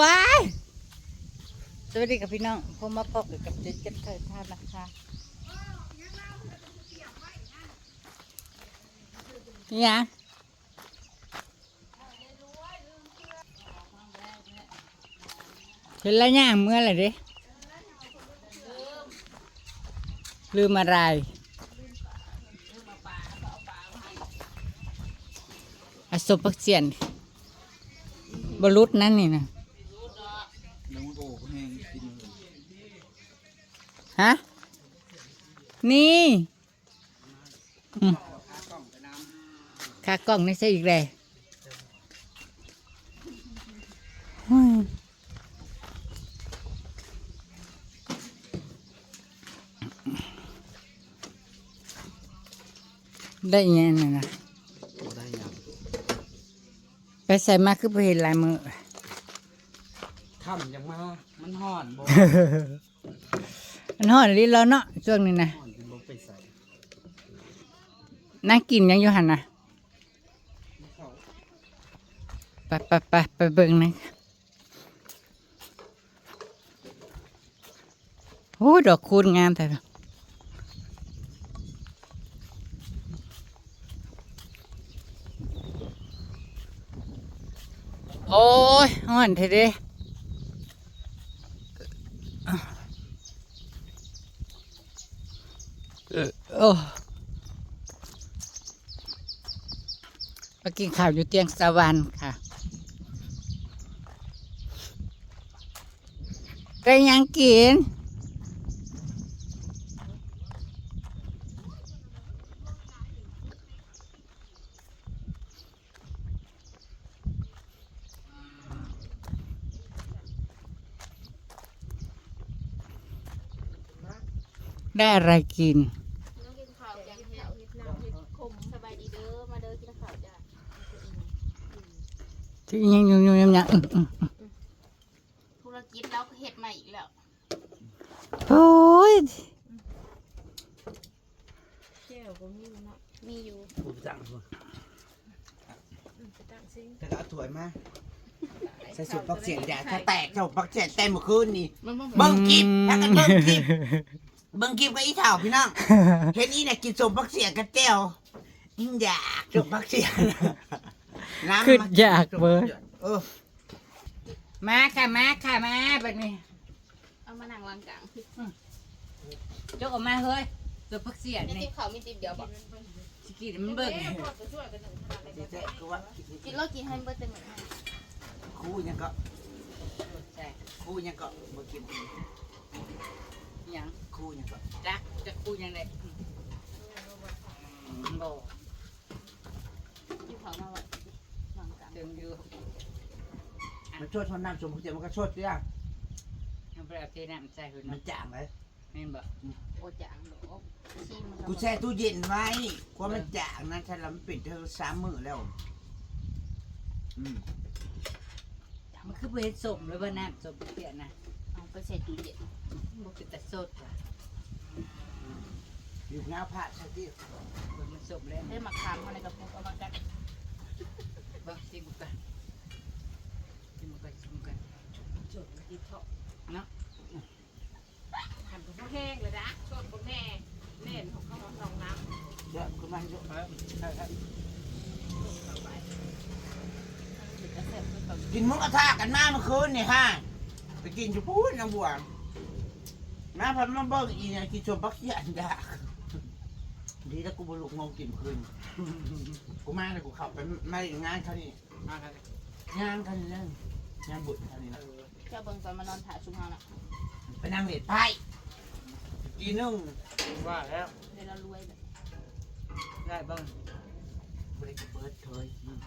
ว้ายสวัสดีกับพี่น้องผมมาพบกับเจ๊เจ๊เธอท่านนะคะนี่ยังเห็นแล้วย่างเมื่อไหร่ดิลืมอะไรอสมปักเสียน บรุษนั่นนี่นะฮะ นี่อืมขากล้องนี่ใช่อีกเลยได้ยังไงนะ ไปใส่มาคือไปเห็นลายมือค่ำยังมา มันห่อนบ่มันหอนลิ้นแล้วเนาะช่วงนี้นะห่อนจนบ่ไปใส่นั่งกินยังอยู่หันนะเขาไปไปไปไปเบิ่งหนะโอ้ดอกคูณงามแต่ โอ้ยห่อนเถอะเด้โอ้มากินข้าวอยู่เตียงสวรรค์ค่ะ ได้ยังกิน ได้อะไรกิน น้องกินข้าวยังเห็ดเห็ดน้ำเห็ดขมสบายดีเด้อ มาเด้อกินข้าวจ้ะที่ยังอยู่อยู่ยังยังอื้ออื้อธุรกิจเราก็เห็ดใหม่อีกแล้วโอ้ยเจ้าก็มีเนาะมีอยู่ผู้จังบ่ไปตั้งซิงแต่ก็เอาถ้วยมาใส่สุดปักเสียนแดดถ้าแตกเจ้าปักเสียนเต็มเมื่อคืนนี่ มันบ่เบิ่งคลิปถ้ากันเบิ่งคลิป เบิ่งคลิปกับอีเถ่าพี่น้อง เห็นอีเนี่ยกินสมปักเสียนกับแก้วยิ่งอยากสมปักเสียนน้ำขึ้นอยากเบิดเออมาค่ะมาค่ะมาแบบนี้เอามานั่งวางกลางพี่จกออกมาเฮ้ยตัวพักเสียมีนี่ติ๊บข้าวมีติ๊บเดียวบ่สกินมันเบิ่งเจ๊คือว่ากินโลกินให้เบิดเต็มหมดคู่ยังก็ใช่คู่ยังก็บ่กินหยัง คู่ยังก็จักจะกูยังไงโบอยู่ข้าวมาไว้วางกลางเติมอยู่มันชดทนน้ำสมปักเสียนมันก็ชดเนี่ยมันไปเอาเทน้ำใส่หุ่นมัมันนจางเลยนี่บ่โอจางดอกชิมมันกูแช่ตู้เย็นไว้กลัวมันจางนะฉันแล้วมันปิดเธอสามมือแล้ว อืมมันคือเวทสมหรือว่าน้ำสมเสียนะเอา ไปใส่ตู้เย็นมันเป็นแต่สดว่ะอยู่หน้าพระใช่ที่เบิ่งมันสมแล้วได้มาคามมาในกระปุกเอามากัดบ่ชิมกันชิมกันชิมกันจดที่เถาะเนาะทำกับแห้งเลยนะชนกับแม่เล่นของเขามาสองน้ำเยอะขึ้นมาเยอะถึงจะเสร็จคือแบบกินหมุกกระทะกันมาเมื่อคืนนี่ฮะ ไปกินอยู่พูดนางบัวมาพันมาเบิ้งอีเนี่ยกินชมปักเขียนยากดีแล้วกูบลุกงงกินคืนกูมาเลยกูขับไปไม่งานเขานี่มาครับงานเขานี่นั่นงานบุญเขานี่นะเจ้าเบิ่งตอนมานอนถ่ายชุมเฮาน่ะไปนั่งเล่นไพ่กีนึงว่าแล้วเดี๋ยวเรารวยแบบได้บ้างบริกเบิร์ดเคยอืม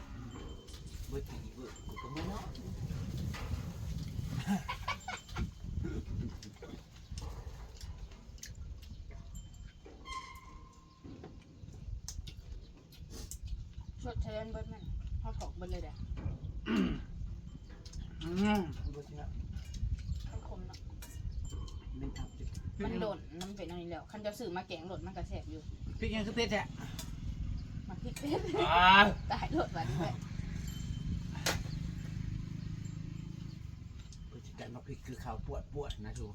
เบิร์ดกี่เบิร์ดกูก็ไม่เนาะ ชดเชยเบิดแม่นเฮาถอกเบิดเลยเด้อ อืม เบิร์ดเนี่ยมันคมเนาะมันทำจุดมันโดนน้ำเป็นอันนี้แล้วคันจะซื้อมาแกงโดดมันก็แสบอยู่พริกยังคือเป็ดอะมาพริกเป็ดอ่าตายโดดวันนี้แหละมาพริกคือข้าวปวดปวดนะทู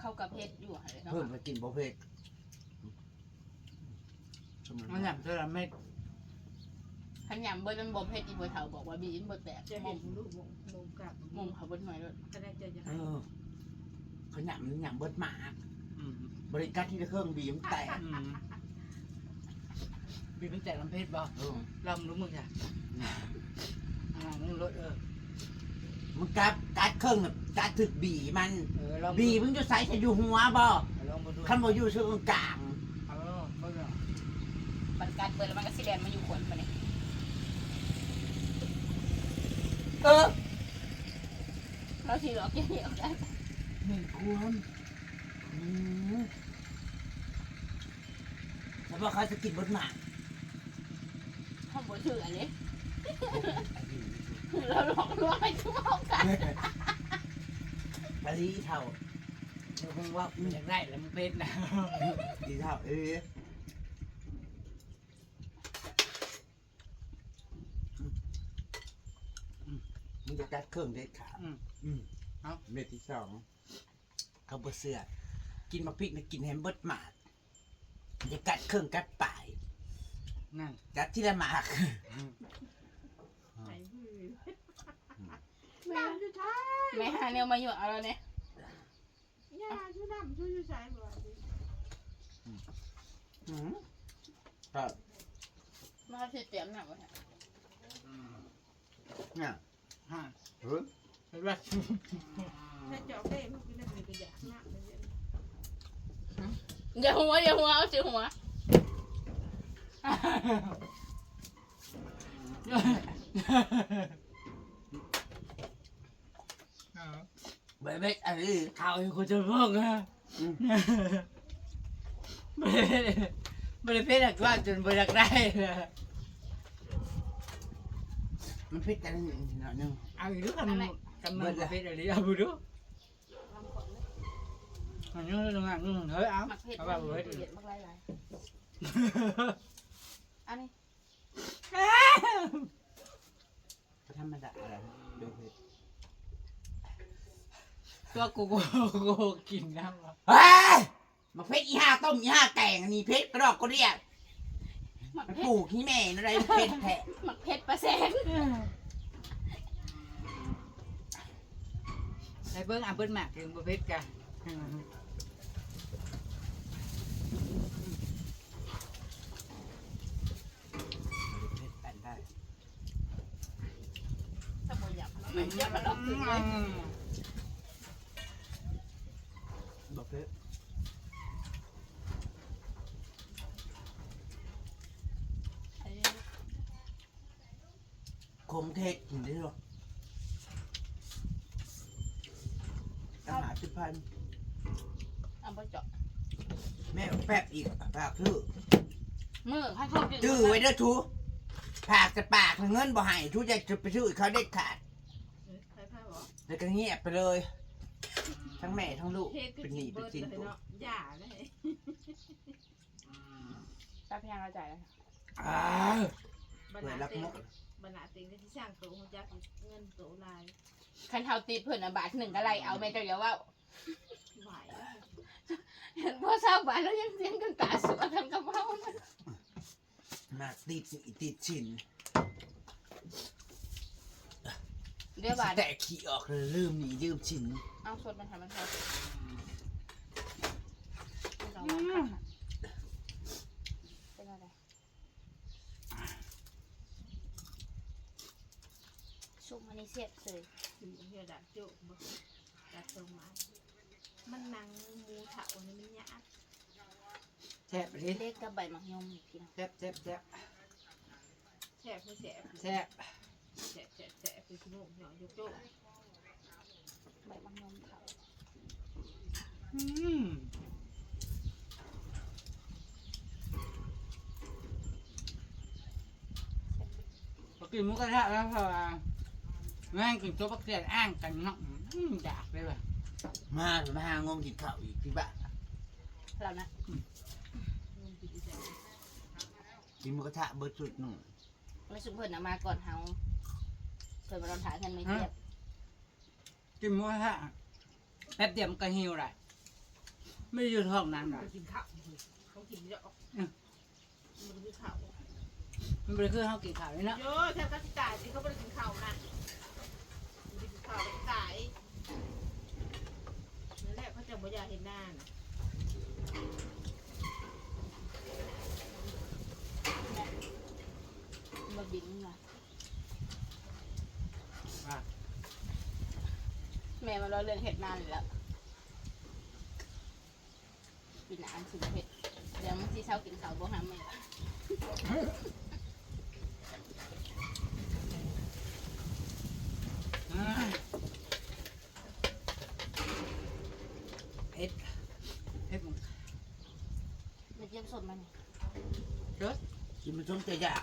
เข้ากับเพชรอยู่หั่นเลยเนาะเพิ่มไปกินบ่เผ็ดมันหยำเท่าไรไม่ ขันยำเบิดมันบ่เพชรอีบ่เฒ่าบอกว่าบีมันบ่แตกจะมเห็งนลูกมงมงกับมงเขาเบิดหน่อยเลยก็ได้เจอจะเอให้อเขาหยำหยำเบิดหมากอืมบริการที่เครื่องบีมแตกอืมบีบมันแตกลำเพชรบ่เออลำรู้มึงจ้ะอ่ามึงรถเออมันกัดกัดเครื่องน่ะกัดถึกบีมัน เออลองบีมึงจะใส่จะอยู่หัวบ่ลองมาดูคันบ่อยู่ช่วงกลาง เออเขาเนาะมันกัดเบิดแล้วมันก็สิแลนมาอยู่ขวนปะเนี่ย เออเราสิหลอกเกี่ยวได้หนึ่งควมอืมแล้วว่าเขาจะกินเบดหมากห้องบ่ชื่ออันนี้เราหลอกลวงให้ทุกเอากันปลีเท่าเดี๋ยวมึงว่ามึงอยากได้แล้วมึงเพชรนะดีเท่าเอ้ย จะกัดเครื่องเด็ดขาดอืมอืมเอาเม็ดที่สองเขาบเสือกินมาพริกนะกินแฮมเบิร์ดหมากจะกัดเครื่องกัดปลายนั่นกัดที่ละหมากไหนหือแม่น้ำอยู่ท้ายแม่หาแนวมาอยู่เอาแล้วเนี่ยย่าชื่อน้ำชื่ออยู่ใส่บ่อืมครับมาสิเตรียมหนักไว้เนี่ยเนี่ย ฮะเฮ้ยเห็นป่ะถ้าเจาะได้พวกนี้มันก็อยากน้ำเลยเนี่ยเดี๋ยวหัวเดี๋ยวหัวเอาสิหัวเบ๊ะเบ๊ะอันนี้ข่าวให้คนจะบอกอะอืมไม่ได้ไม่ได้เพชรหักว่าจนไม่อยากได้เลย มันพริกกันหน่อยหนึง เอาอีกดูกันกันมันเพชรอะไรเอาไปดูลำก่อนเลยอันนี้เรื่องงานนู่นเฮ้ยเอาหมักเผ็ดเอามัไปนเว้ยเผ็ดมากหลายๆอันนี้ธรรมดาอะไรเบ๊ะเบ๊ะตัวกูกูกูกินน้ำวะเฮ้ยมาเพชรอีห้าต้มอีห้าแกงอันนี้เพชรกระดอกก็เรียก หมักมันเผ็ปลูดกที่แม่นอะไรเพชรแทะหมักเผ็ดประแสนไอ้เบิ้งอะเบิ้งหมากถึงประเภทกันเพชรแปนได้ถ้าบ่อยากไม่อยากมันออกถึงเลยบอกเพชร อันนี้ ค มเทศกินได้หรออาหารสิบพันเอาไปเจาะแม่เอาแป๊บอีกปากคือมือให้เขากินจื้อไว้เด้อทูปากจะปากเงินบ่ให้ทูจะจะไปซื้อเขาเด็ดขาดเออใครพาบอกแล้วก็เงียบไปเลย ทั้งแม่ทั้งลูกเทก็เป็นหจีนี้บเป็นเบิร์ดสินเลยตัวเนาะย่าเลยตาพยางเราจ่ายแล้วอ้าวบรรเปิดณารักเต็งมก บรรณาเต็งก็ที่สร้างโตหัวจักเงินโตลายคันเท้าตีเพื่อนอะบาทหนึ่งอะไรเอาแม่เจ้าเดียวว่าไหวแล้วเห็นพ่อเศร้าบาทแล้วยังเสียงกันตาสวดกันกับเขามันมาติดหนี้ติดชินเดี๋ยวบาทแต่ขี้ออกเลยลืมหนีลืมชินเอาสดมันทำมันทำเราวางข้างเป็นอะไร ซุปมันนี่เสียบเลยถึงเฮียดักโจกบ่ดักตรงมามันนังมูเถานี่มันยากแซ่บดิเล็กกับใบมักยมพี่น้องแซ่บแซ่บแซ่บแฉบไม่แฉบแซ่บแฉบแฉบแฉบคือขนมเนาะโยกโจกใบมักยมเขาอืมพอกินหมุกกระทะแล้วพอ แม่งกินตัวปักเสียอ้างกันเนาะอืมอยากเลยว่ะมามาหางงกินข้าวอีกที่บ้านเรานะเงินกินแฉบกินหมูกระทะเบิดสุดหนึ่งไม่ซุปเพิ่นเอามาก่อนเฮาเพิ่นมาลองถ่ายกันไม่เทียบกินหมูกระทะแป๊บเดียวมันก็หิวเลยไม่ได้อยู่ท้องนานหรอกกินข้าวเขากินเยอะอืมมันกินข้าวมันเป็นคือเขากินข้าวเลยเนาะเยอะแทบจะตายที่เขาไม่ได้กินข้าวนะกิน ข้าวตายนั่นแหละเขาจะบ่อยากเห็นหน้านะมาบินนะว่าแม่มารอเรื่องเห็ดนานแล้วปีหนานสุดเห็ดเดี๋ยวมันสิเช้ากินข้าวบ่หาแม่ อ่า เอ็ดเอ็ดมึงมันเจ็บสดมันเด้อกินมันส้มเจะยาก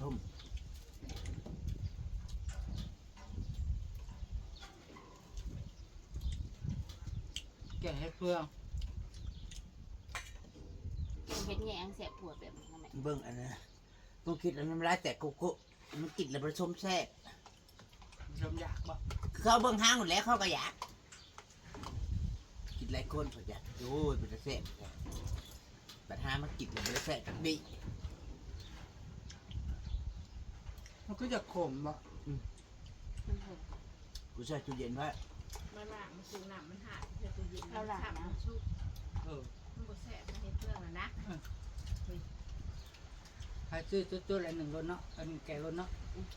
ส้มแกะให้เพื่องเห็ดแง่งแสบปวดแบบนั้นแม่เบิ่งอันนั้นกูคิดอันน้ำลายแต่กูกูมันกินแล้วผสมแซ่บ ชมอยากบ่เขาเบิ่งห้างหมดแล้วเขาก็อยากกินหลายคนเขาอยากโอ้ยเป็นแซ่บปัญหามากินแล้วเป็นแซ่บจังดีมันก็จะขมบ่มันเผ็ดกูใส่ตู้เย็นไว้มันหลังมันสูงหนักมันหาเพื่อตัวเย็นมันฉ่ำมันชุบเออมันบ่แสบมันเห็นเรื่องอะนะใครซื้อตัวๆละหนึ่งรถเนาะอันนี้แกะรถเนาะ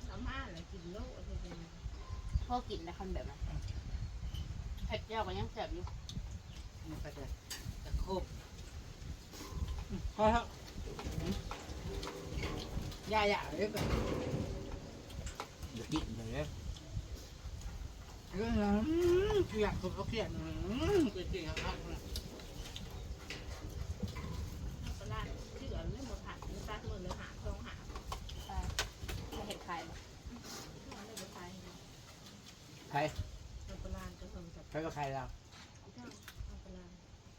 เอามาเลยกินโลกอะไรเป็น พ่อกินนะคันแบบนั้นเผ็ดเจ้าก็ยังแสบอยู่มันก็จะจะครบอืมพอแล้วอืมยาอย่าเลยแบบอย่ากินเลยเรื่องนั้นอยากกินก็เขียนอืมจริงๆครับ ปลาเชื่อเรื่องหมดหัดมันตัดมือเลยหาทองหา อ่าไม่เห็ดไข่บ่ มันเลยบ่ตาย ใค รเอาปลาจะส่งจากใครก็ใครเราเจ้าเอาปลา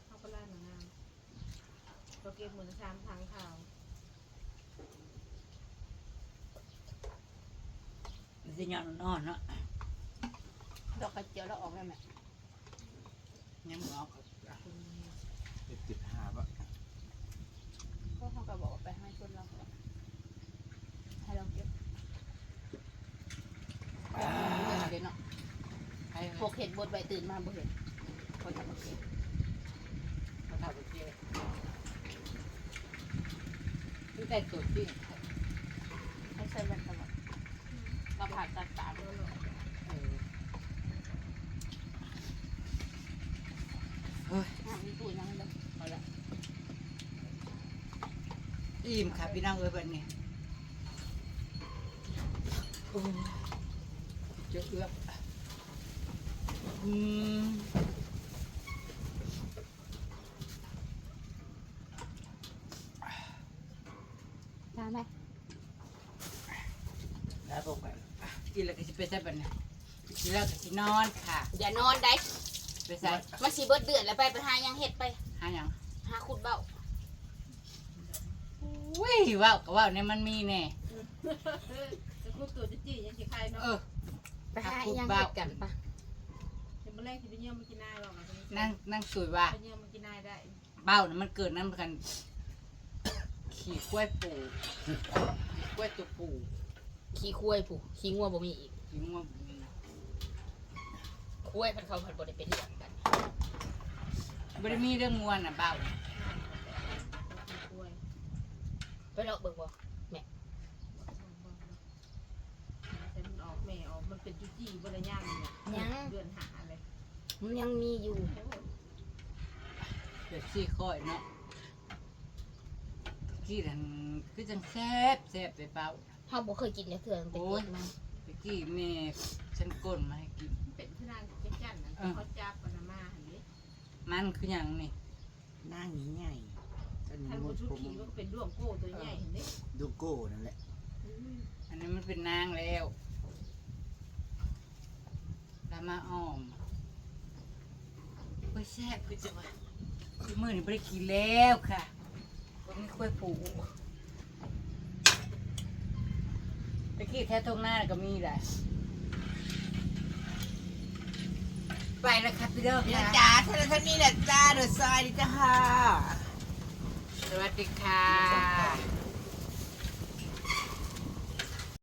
เอาปลาหนังงามตัวเก็บเหมือนชามทางข่าวมันสิยอนนอนเนาะดอกกระเจียวแล้วออกได้ไหมยังบ่ออกคุณไปติดหาบะก็เขาก็บอกว่าไปให้ชวนเราก่อนให้เราเก็บเดี๋ยวเนาะ ใคร พวกเห็ดบดใบตื่นมาบ่เห็นคนทำบ่เก็บเขาทำไปเจ๊ที่แต่ตัวจริงให้ใส่แว่นตลอดเราผ่านตัดตาเอาหรอกเออเฮ้ยห้ามมีตู้ยังเลยเอาละอิ่มค่ะพี่น้องเอ้ยบัดนี้โอ้ยเจะเอื้อ อืมได้ไหมแล้วก็ไปกินแล้วก็สิไปใส่บัดนี้กินแล้วก็สินอนค่ะอย่านอนได้ไปใส่มันสีเบิดเดือนแล้วไปไปหายังเห็ดไป หาหยังหาขุดเบ้าอุ้ยว้าวก็ว้าวเนี่ยมันมีแน่จะพูดตัวจี้ยังสิใครเนาะ เออไปหายังเห็ดกันปะ เห็นมาแรกที่ไปเยี่ยมมันกินนายหรอกนั่งนั่งสวยว่าไปเยี่ยมมันกินนายได้เบ้านะมันเกิดนั่นกัน ขี่กล้วยปูขี่กล้วยตัวปูขี้คุ้ยผู้ขี้งัวบ่มีอีกขี่ง่วงแบบนี้นะคุ้ยพันเขาพันบ่ได้เป็นเรื่องกันไม่ได้มีเรื่องงวนอะเบ้าป่วยไปเลาะเบิ่งบ่แต่มันออกแม่ออกมันเป็นจุจี้บริย่างเนี่ยเดือนหาเลย มันยังมีอยู่เด็กซี่ค่อยเนาะกี้ทันคือจังแซ่บแซ่บไปเปล่าเฮาบ่เคยกินเนี่ยเถื่อตั้งแต่เกิดมาตะกี้แม่ฉันก้นมาให้กิน เป็นที่นางแก่จันนะเขาจับปนามาหันนี้มันคืออย่างนี่หน้านี้ใหญ่อันนี้ท่านหมผู้ดชุดผมขี่ก็เป็นด้วงโก้ตัวใหญ่เห็นไหมดูโก้นั่นแหละ อันนี้มันเป็นนางแล้วแล้วมาอ้อมโอ้ยแซ่บคือจะว่าคือมือนี่ไม่ได้กินแล้วค่ะก็มีกล้วยปูตะกี้แท้ทงหน้าก็มีแหละไปแล้วครับพี่เด้อพี่ค่ะจ๋าท่านท่านนี้แหละจ้าเดอะซอยดิจ้าค่ะสวัสดีค่ะ